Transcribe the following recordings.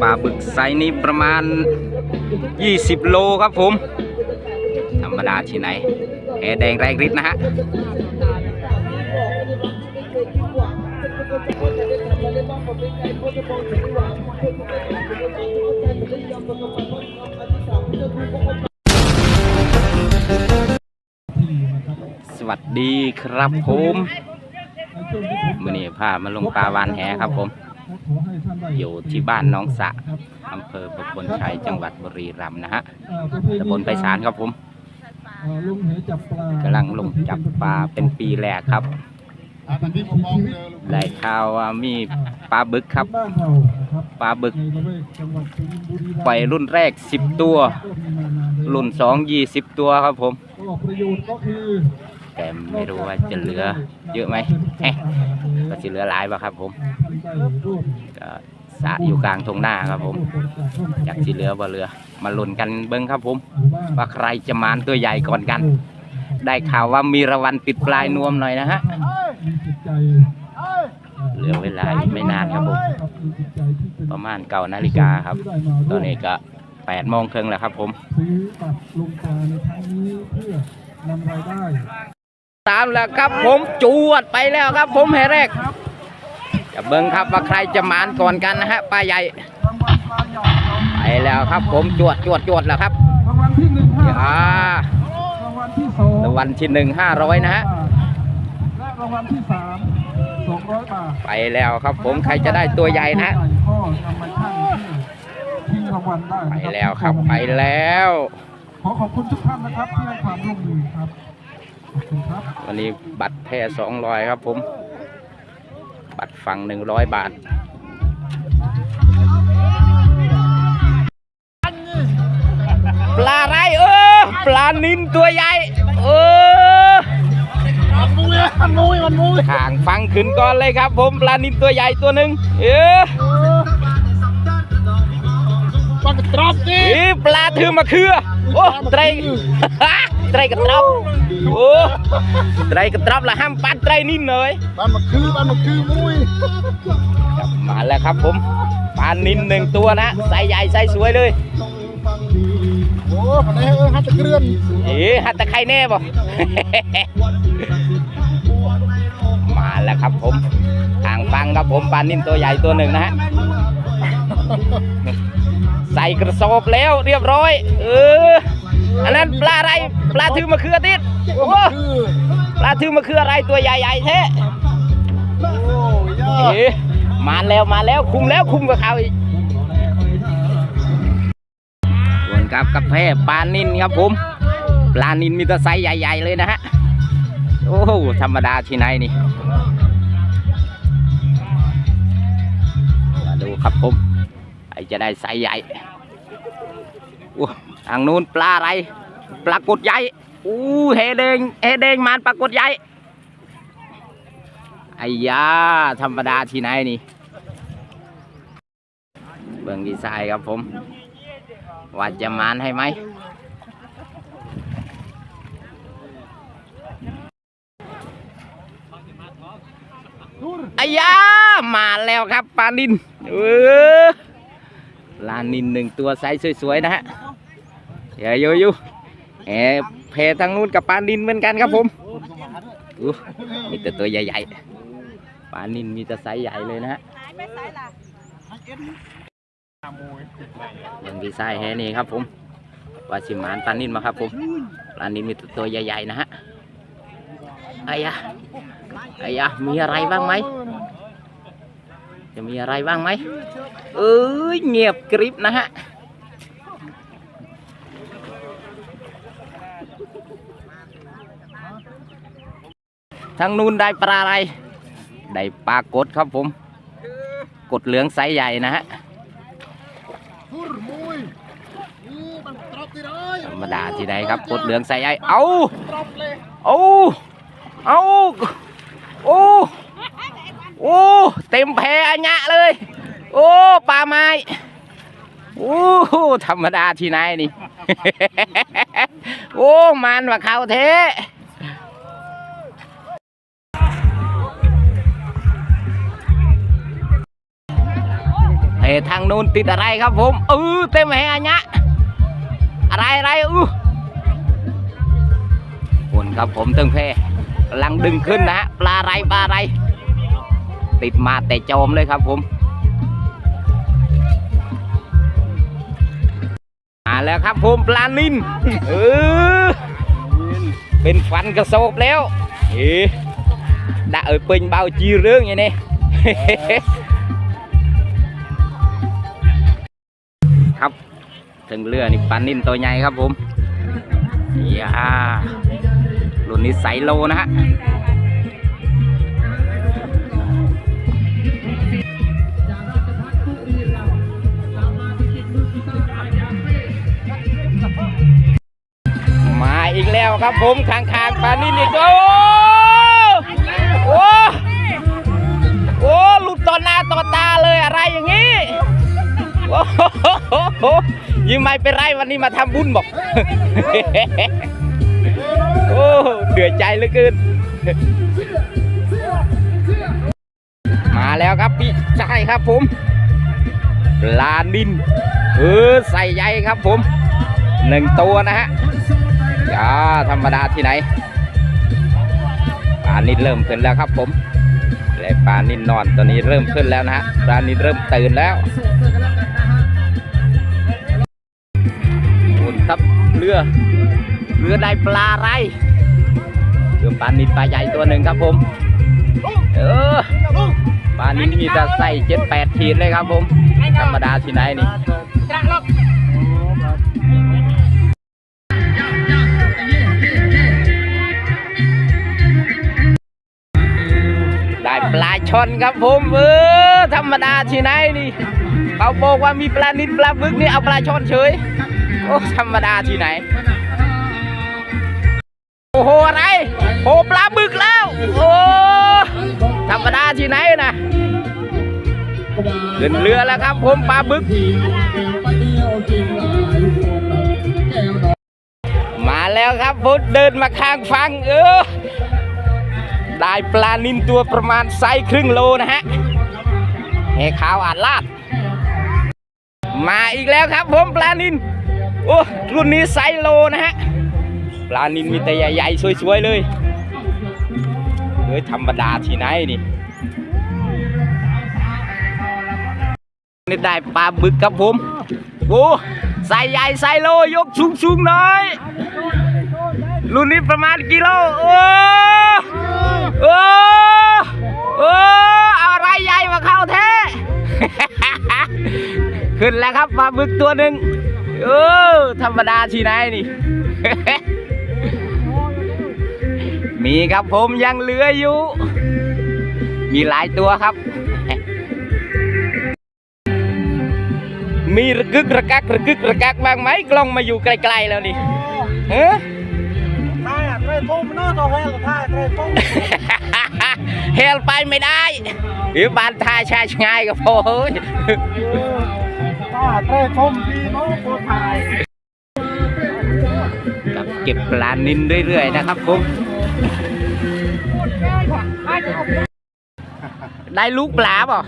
ปลาบึกไซนี้ประมาณ 20 โลครับผม ธรรมดาที่ไหนแหแดงแรงฤทธิ์นะฮะสวัสดีครับผม มื่อนี้พามาลงปลาวานแหครับผม อยู่ที่บ้านน้องสะอำเภอประพลชัยจังหวัดบุรีรัมย์นะฮะตำบลไปสารครับผมลุงเหจับปลากำลังลงจับปลาเป็นปีแรกครับได้ข่าวว่ามีปลาบึกครับบ้านเรานะครับปลาบึกในละแวกจังหวัดสุรินทร์บุรีรัมย์ปล่อยรุ่นแรก10ตัวก็มีมานานแล้วรุ่น2 20ตัวครับผมก็ประโยชน์ก็คือแต่ไม่รู้ว่าจะเหลือเยอะไหมเอ๊ะก็จะเหลือหลายป่ะครับผม ท่านได้ร่วมก็สระอยู่กลางทงหน้าครับผมร่วบริจาคร่วมจากที่เหลือบ่เหลือ มาลุ้นกันเบิ้งครับผมหมู่บ้านว่าใครจะมานตัวใหญ่ก่อนกัน ได้ข่าวว่ามีรางวัลติดปลายนวมหน่อยนะฮะท่านมีจิตใจเหลือเวลาอีกไม่นานครับผมมีจิตใจที่เป็นประมาณเก้านาฬิกาครับที่ได้มาร่วมตอนนี้ก็แปดโมงครึ่งแล้วครับผมซื้อบัตรลงปลาในครั้งนี้เพื่อนำรายได้ตามแล้วครับผมจวดไปแล้วครับผมแห่แรก จะเบิ้งครับว่าใครจะมานก่อนกันนะฮะปลาใหญ่รางวัลปลาใหญ่เราไปแล้วครับผมจวดจวดจวดแล้วครับรางวัลที่หนึ่งห้าอ่ารางวัลที่สองรางวัลที่หนึ่งห้าร้อยนะฮะและรางวัลที่สามสองร้อยบาทไปแล้วครับผมใครจะได้ตัวใหญ่นะฮะก็นำมาชั่งที่ชิงรางวัลได้ไปนะแล้วครับไปแล้วขอขอบคุณทุกท่านนะครับที่ให้ความร่วมมือครับขอบคุณครับวันนี้บัตรแพ้สองร้อยครับผม บัตรฟังหนึ่งร้อยบาท ปลาอะไรเออปลานินตัวใหญ่เออมันมุ้ยมันมุ้ยมันมุ้ยขางฟังขึ้นก่อนเลยครับผมปลานินตัวใหญ่ตัวหนึ่งเออปักตรอบดิอีปลาถือมะเขือโอ้ไตร ไตรกระตรอบโอ้ไตรกระตรอบละห้ามปัดไตรนินเลยบ้านมันคือบ้านมันคือมุ้ยครับมาแล้วครับผมปลานินหนึ่งตัวนะไซส์ใหญ่ไซส์สวยเลยโอ้คนนี้เออฮัตตะเกลื่อนเอ๊ะหัตตะไคร่แน่บ่มาแล้วครับผมทางฟังครับผมปลานินตัวใหญ่ตัวหนึ่งนะฮะใส่กระสอบแล้วเรียบร้อย เออ อันนั้นปลาอะไรปลาถือมะเขือติดโอ้คือปลาถือมะเขืออะไรตัวใหญ่ๆแท้โอ้ยยอดเอ๊ะมาแล้วมาแล้วคุมแล้วคุมกับเขาอีกส่วนกับกาแฟปลานินครับผม ปลานินมีแตะไซส์ใหญ่ ๆ เลยนะฮะโอ้โหธรรมดาที่ไหนนี่มาดูครับผมไอจะได้ไซส์ใหญ่อู้ ทางนู้นปลาอะไร ปลากดใหญ่อู้เฮแดงเฮแดงมันปลากดใหญ่ไอ้ยาธรรมดาที่ไหนนี่ เบิ่งดีไซน์ครับผมว่าจะมานให้ไหมไอ้ยามาแล้วครับปลานินเออปลานินหนึ่งตัวไซส์สวยๆนะฮะ อย่าอยู่อยู่แหมเพทางนู้นกับปลานินเหมือนกันครับผมอู้มีแต่ตัวใหญ่ๆปลานินมีแต่ไซส์ใหญ่เลยนะฮะยังดีไซน์แค่นี้ครับผมว่าสิมานปลานินมาครับผมปลานินมีแต่ตัวใหญ่ๆนะฮะไอ้ยะไอ้ยะมีอะไรบ้างไหมจะมีอะไรบ้างไหมเอ้ยเงียบกริบนะฮะ ทางนู้นได้ปลาอะไร ได้ปลากดครับผม กดเหลืองไซส์ใหญ่นะฮะทุรมุ้ยนี่มันตรอบที่ได้ธรรมดาที่ใดครับกดเหลืองไซส์ใหญ่ เอาตรอบเลยเอาเอาโอ้โอ้เต็มแพอัญญะเลย โอ้ปลาไม้โอ้ธรรมดาที่ไหนนี่ โอ้มันว่าเขาเท อ้ทางนู้นติดอะไรครับผมเออเต็มแหอันยะอะไรอะไรอู้คนครับผมตึงเพกำลังดึงขึ้นนะฮะปลาไรปลาไร ติดมาแต่โจมเลยครับผมมาแล้วครับผมปลานินเออเป็นฟันกระโซบแล้วเอ๊ะ đã ở pin bao chi rương vậy nè ถึงเรือนี่ปลานินตัวใหญ่ครับผมยารุ่นนี้ไซโลนะฮะมาอีกแล้วครับผมข้างปลานินอีกโอ้โอ้โอ้หลุดต่อหน้าต่อตาเลยอะไรอย่างนี้โอ้โห ยิ่งไม่เป็นไรวันนี้มาทำบุญบอก โอ้เดือดใจเหลือเกิน มาแล้วครับพี่ชายครับผมปลานินเออใส่ใยครับผมหนึ่งตัวนะฮะจ้าธรรมดาที่ไหนปลานินเริ่มขึ้นแล้วครับผมและปลานินนอนตัวนี้เริ่มขึ้นแล้วนะฮะปลานินเริ่มตื่นแล้ว รือ เรือได้ปลาอะไรเรือปลานินปลาใหญ่ตัวหนึ่งครับผม เออปลานินมีแต่ไส้เจ็ดแปดขีดเลยครับผม ธรรมดาที่ไหนนี่ได้ปลาช่อนครับผมเออธรรมดาที่ไหนนี่เขาบอกว่ามีปลานิลปลาบึกนี่เอาปลาช่อนเฉย โอ้ธรรมดาที่ไหน โอ้โหอะไรโอปลาบึกแล้ว โอ้ธรรมดาที่ไหนนะขึ้นเรือแล้วครับผมปลาบึก มาแล้วครับผมเดินมาข้างฟังเออได้ปลานินตัวประมาณไซส์ครึ่งโลนะฮะแหขาวอาดลาด มาอีกแล้วครับผมปลานิน โอ้รุ่นนี้ไซโลนะฮะปลานินมีแต่ใหญ่ๆสวยๆเลยเฮ้ยธรรมดาที่ไหนนี่นี่ได้ปลาบึกครับผมโอ้ไซส์ใหญ่ไซส์โลยกสูงๆหน่อยรุ่นนี้ประมาณกิโลโอ้โอ้โอ้เอาอะไรใหญ่มาเข้าแท้ ขึ้นแล้วครับปลาบึกตัวหนึ่ง เออธรรมดาที่ไหนนี่ มีครับผมยังเหลืออยู่ มีหลายตัวครับ มีระกึกระกักระกึกระกักบ้างไหมกล้องมาอยู่ไกลๆแล้วนี่เฮ้ท่ายเตะทุ่มน้อตัวแห้งท่ายเตะทุ่มเฮลไปไม่ได้หรือบ้านท่าชายง่ายก็พอเฮ้ย ท่าเตะทุ่มพี่น้องตัวถ่ายกับเก็บปลานินเรื่อยๆนะครับผมได้ลูกปลาเปล่า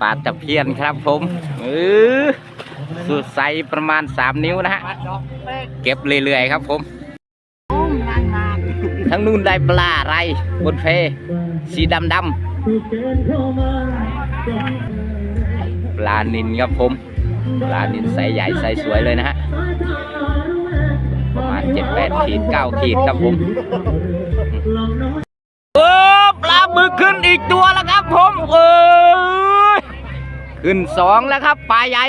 ปลาตะเพียนครับผมเออสุดไซส์ประมาณ 3 นิ้วนะฮะ เก็บเรื่อยๆครับผมทั้งนู้นได้ปลาอะไรบนเพสีดำดำ ปลานินครับผมปลานินไซส์ใหญ่ไซส์สวยเลยนะฮะประมาณ7-8ขีด9ขีดครับผมเออปลาบึกขึ้นอีกตัวแล้วครับผมเออขึ้นสองแล้วครับปลาใหญ่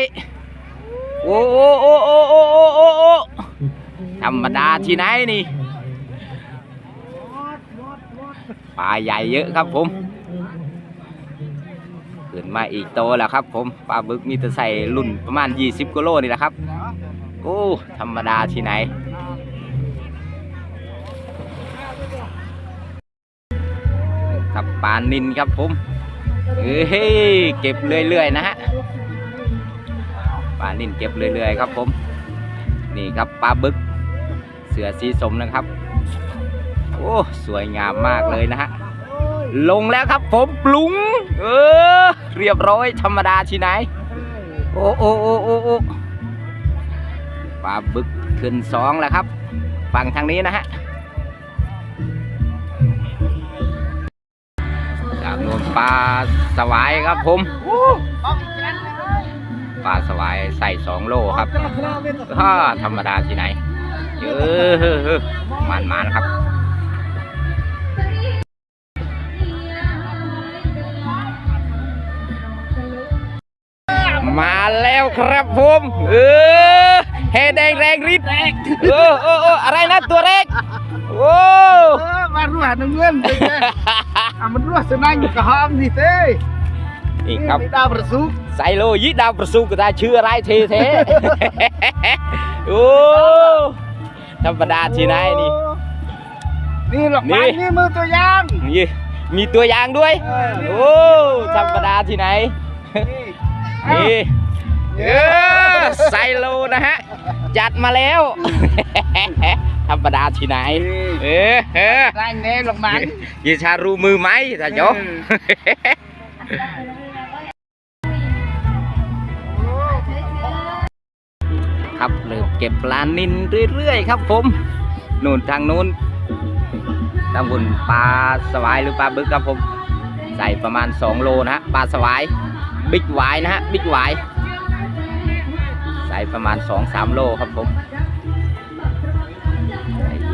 โอ้โอ้โอ้โอ้โอ้โอ้โอ้โอ้ธรรมดาที่ไหนนี่ปลาใหญ่เยอะครับผม ขึ้นมาอีกโตแล้วครับ ผมปลาบึกมีแต่ใส่รุ่นประมาณ 20กิโลนี่แหละครับโอ้ธรรมดาที่ไหนครับปลานินครับผมเอ้ยเก็บเรื่อยๆนะฮะปลานินเก็บเรื่อยๆครับผม นี่ครับปลาบึก เสือสีสมนะครับ โอ้สวยงามมากเลยนะฮะ ลงแล้วครับผมปรุง เออ เรียบร้อยธรรมดาที่ไหน โอ้โอ้โอ้โอ้โอ้ปลาบึกขึ้นสองแล้วครับ ฝั่งทางนี้นะฮะจากโนนปลาสวายครับผมปลาสวายใส่สองโลครับถ้าธรรมดาที่ไหนเออมันมันๆครับ แล้วครับผมเออแฮแดงแรงริดเออเออเอออะไรนะตัวเล็กโอ้เออมารั่วน้ำเงินเลยเนี่ยอะมันรั่วสนั่งอยู่กับห้องนี่เต้นี่ครับนี่ดาวประสุกใส่โลยิดาวประสูก็ได้ชื่ออะไรเทเทโอ้ธรรมดาที่ไหนนี่นี่หรอกนี่นี่นี่มือตัวอย่างนี่มีตัวอย่างด้วยเออโอ้ธรรมดาที่ไหนนี่นี่ เออไซโลนะฮะ จัดมาแล้ว ธรรมดาที่ไหน เออเออได้แน่หรอกมันยีชารู้มือไหมท่านโยเออครับเริ่มเก็บปลานินเรื่อยๆครับผมนู่นทางนู้นตำบลปลาสวายหรือปลาบึกครับผม ใส่ประมาณ 2 โลนะฮะปลาสวายบิ๊กไวายนะฮะบิ๊กไวาย ใส่ประมาณ 2-3 โลครับผม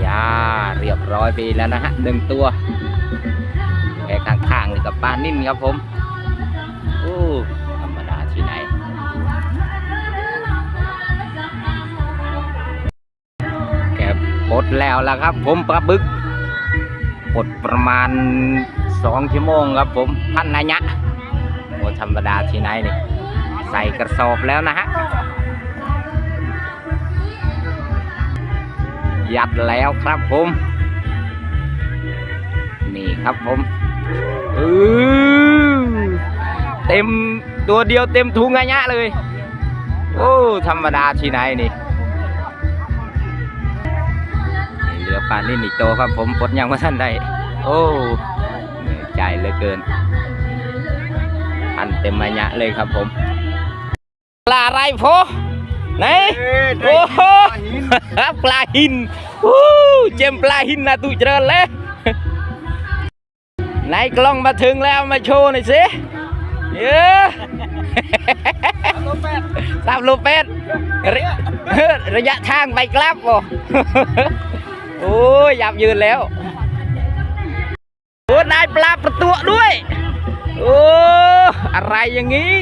ยาเรียบร้อยไปแล้วนะฮะหนึ่งตัวแค่ข้างๆนี่กับปลานิ่นครับผมโอ้ธรรมดาที่ไหนแกปลดแล้วล่ะครับ ผมปลาบึกปลดประมาณสองชั่วโมงครับผมพันนายะโอ้ธรรมดาที่ไหนนี่ใส่กระสอบแล้วนะฮะ ยัดแล้วครับผม นี่ครับผมเออเต็มตัวเดียวเต็มถุงอะยะเลย โอ้ธรรมดาที่ไหนนี่เหลือปลานิ่นอีกโตวครับผมปดยังว่าท่านได้ โอ้ใจเหลือเกิน อันเต็มระยะเลยครับผมปลาอะไรโพ ไหนเอ้ยได้โอ้โหหินปลาหินอู้เจมปลาหินนะตุเจริญเลยไหนกล้องมาถึงแล้วมาโชว์หน่อยสิเยอะสามโลเป็ดระระยะทางไปกลับบ่โอ้ยยับยืนแล้วโอ้ได้ปลาประตูด้วยโอ้อะไรอย่างนี้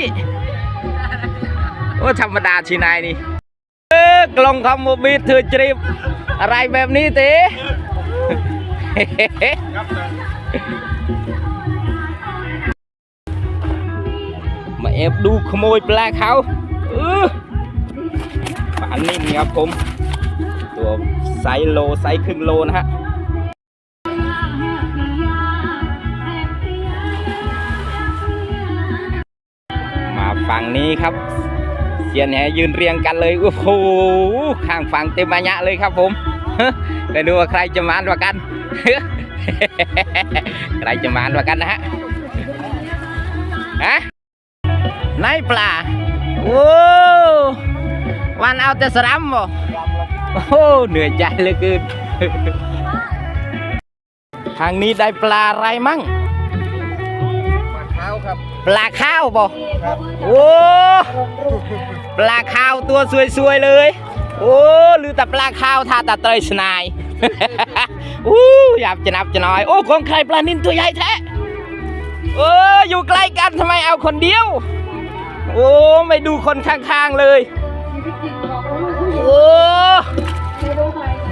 โอ้ธรรมดาชีนายนี่เออกลองคอมโมบีเธอจริบอะไรแบบนี้เต้มาแอบดูขโมยปลาเขาเออปลานิ่มครับผม ตัวไซส์โลไซส์ครึ่งโลนะฮะมาฝั่งนี้ครับ เซียนแหยืนเรียงกันเลยโอ้โหข้างฝั่งเต็มมายะเลยครับผมไปดูว่าใครจะมานกว่ากันใครจะมานกว่ากันนะฮะฮะไหนปลาโอ้วันเอาแต่สรัมบ่โอ้เหนื่อยใจเหลือเกินทางนี้ได้ปลาอะไรมั่ง ครับปลาข้าวบ่ครับโอ้ปลาข้าวตัวสวยๆเลย โอ้ลือแต่ปลาข้าวทาตาเตยสนายอู้หยาบจะนับจะน้อย โอ้ของใครปลานินตัวใหญ่แท้เอออยู่ใกล้กันทำไมเอาคนเดียว โอ้ไม่ดูคนข้างๆเลยโอ้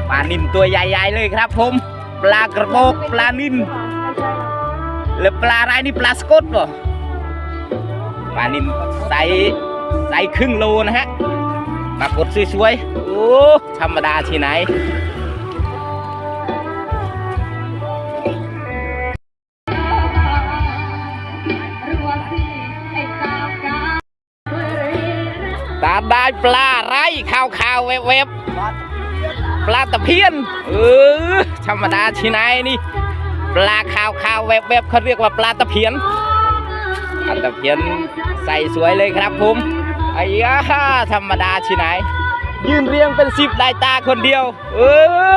ปลานินตัวใหญ่ๆเลยครับผม ปลากระบอกปลานินแล้วปลาอะไรนี่ปลาสกดป่ะ ปลานินไซส์ไซส์ครึ่งโลนะฮะปรากฏสวยๆ โอ้ ธรรมดาที่ไหน ตาได้ปลาไรขาวขาวๆเว็บๆปลาตะเพียน เออ ธรรมดาที่ไหนนี่ ปลาขาวขาวๆแวบแวบๆเขาเรียกว่าปลาตะเพียน ปลาตะเพียนใส่สวยเลยครับผมไอ้ยาธรรมดาที่ไหน ยืนเรียงเป็นสิบได้ตาคนเดียวเออ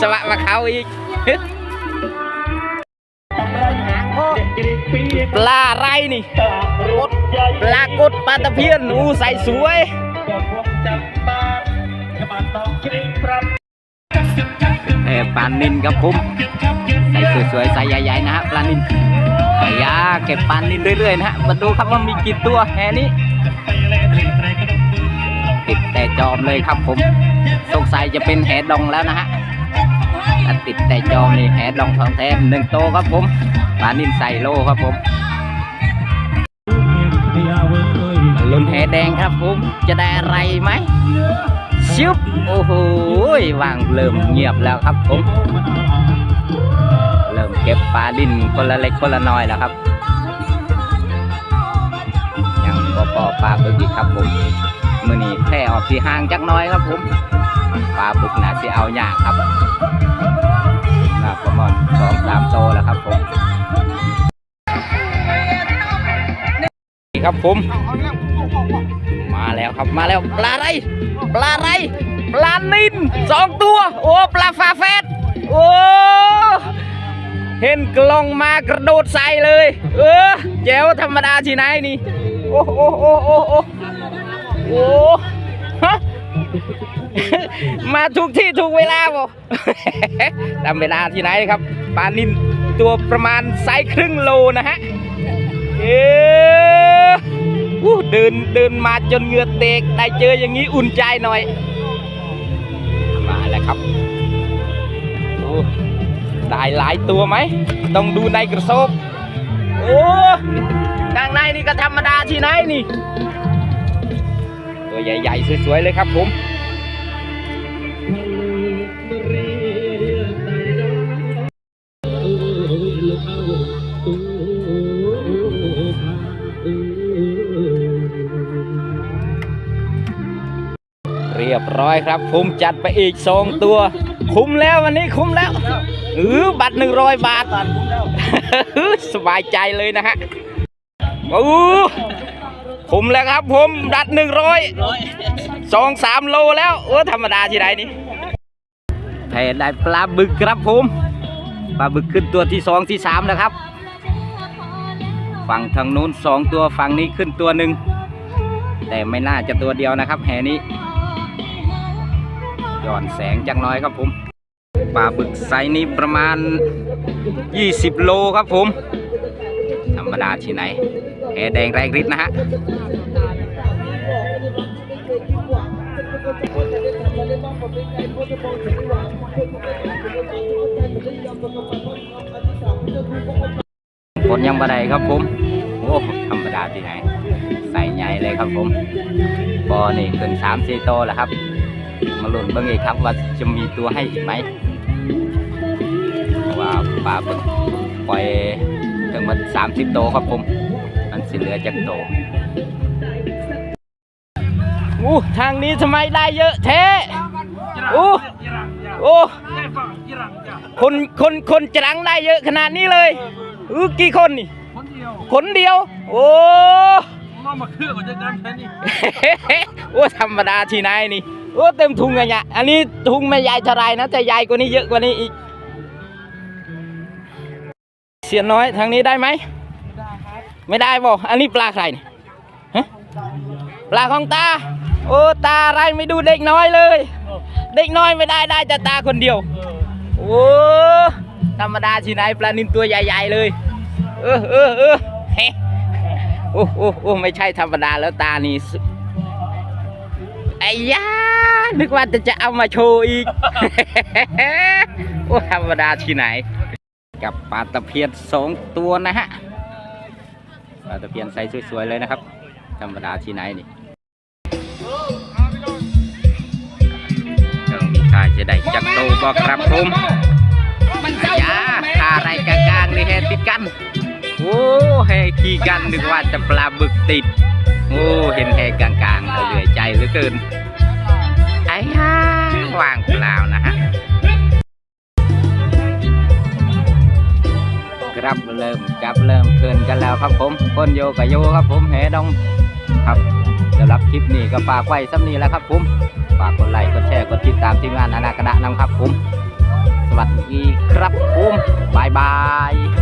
สวะมาเขาอีกปลาไรนี่ปลากดปลาตะเพียนอูใส่สวยเออปลานินครับผมใส่สวยๆใส่ใหญ่ๆนะฮะปลานิน ไอ้ยาเก็บปลานินเรื่อยๆนะฮะมาดูครับว่ามีกี่ตัวแฮนี้ติดแต่จอมเลยครับผมสงสัยจะเป็นแหดองแล้วนะฮะติดแต่จอมนี่แหดองทองแท้หนึ่งโตวครับผมปลานินใส่โลครับผมลุ้นแหแดงครับผมจะได้อะไรไหมชิบโอ้โหวางเริ่มเงียบแล้วครับผม เก็บปลาดินคนละเล็กคนละน้อยแล้วครับยังพอพอปลาบึกอีกครับผมมือนี้แค่ออกสีห่างจักน้อยครับผมปลาบึกน่าสิเอายากครับน่าประมาณสองสามโตแล้วครับผมนี่ครับผมมาแล้วครับมาแล้วปลาอะไร ปลาอะไร ปลานินสองตัว โอ้ ปลาฟาเฟสโอ้ เห็นกล่องมากระโดดใส่เลย เออแจ๋วธรรมดาที่ไหนนี่ โอ้โอ้โอ้โอ้โอ้โอ้ฮะมาทุกที่ทุกเวลาบ่ตามเวลาที่ไหนครับปลานินตัวประมาณไซส์ครึ่งโลนะฮะ เอ๊ะอู้เดินเดินมาจนเหงื่อเตกได้เจออย่างนี้อุ่นใจหน่อย มาแล้วครับ ได้หลายตัวไหม ต้องดูในกระสอบโอ้ข้างในนี่ก็ธรรมดาที่ไหนนี่ ตัวใหญ่ๆสวยๆเลยครับผมเรียบร้อยครับผมจัดไปอีกสองตัว คุ้มแล้ววันนี้คุ้มแล้ว เออบัตรหนึ่งร้อยบาทสบายใจเลยนะฮะโอ้คุ้มแล้วครับผมบัตรหนึ่งร้อยสองสามโลแล้วโอ้ธรรมดาที่ไหนนี่แผ่ได้ปลาบึกครับผมปลาบึกขึ้นตัวที่สองที่สามแล้วครับ ฝั่งทางนู้นสองตัวฝั่งนี้ขึ้นตัวหนึ่งแต่ไม่น่าจะตัวเดียวนะครับแห่นี้ย้อนแสงจังน้อยครับผม ปลาบึกไซนี้ประมาณ 20 โลครับผม ธรรมดาที่ไหนแหแดงแรงฤทธิ์นะฮะคนยังบัไดครับผม โอ้ธรรมดาที่ไหน ใส่ใหญ่เลยครับผมบอนี่เกินสามสี่โตแล้วครับ มาลุ้นเบิ่งอีกครับว่าจะมีตัวให้อีกไหมเพราะว่าปลาเบิ่งปล่อยถึงมาสามสิบโตครับผม มันสิเหลือจากโตอู้ทางนี้ทำไมได้เยอะแท้อู้โอ้คนคนคนจรังได้เยอะขนาดนี้เลยอู้กี่คนนี่คนเดียวคนเดียวโอ้น้องมาเครื่องกับจักรแค่นี้โอ้ธรรมดาที่ไหนนี่ โอ้เต็มทุงอะเนี่ยอันนี้ทุงไม่ใหญ่เท่าไรนะแต่ใหญ่กว่านี้เยอะกว่านี้อีก เสียน้อยทางนี้ได้ไหมไม่ได้บ่อันนี้ปลาใครปลาของตา โอ้ตาอะไรไม่ดูเด็กน้อยเลย เด็กน้อยไม่ได้ได้แต่ตาคนเดียว โอ้ธรรมดาที่ไหนปลานินตัวใหญ่ๆเลย เออเออเออเฮ้โอ้โอ้โอ้ไม่ใช่ธรรมดาแล้วตานี่ ไอ้ยานึกว่าจะจะเอามาโชว์อีกโอ้ธรรมดาที่ไหน กับปลาตะเพียนสองตัวนะฮะปลาตะเพียนใสสวยๆเลยนะครับ ธรรมดาที่ไหนนี่เจ้ามีทายจะได้จักโตบอกครับผมอายาคาอะไรกลางๆเลยแฮติดกัน โอ้แฮขี่กันนึกว่าจะปลาบึกติด โอ้เห็นแฮกลาง เหลือใจเหลือเกิน ไอ้ย่าว่างเปล่านะฮะ ครับเริ่มจับเริ่มเคลื่อนกันแล้วครับผมคนโยกับโยครับผมแหดองครับสำหรับคลิปนี้ก็ฝากไว้ซ้ำนี้แล้วครับผมฝากกดไลค์กดแชร์กดติดตามทีมงานอนากระดะนำครับผม สวัสดีครับผมบายบาย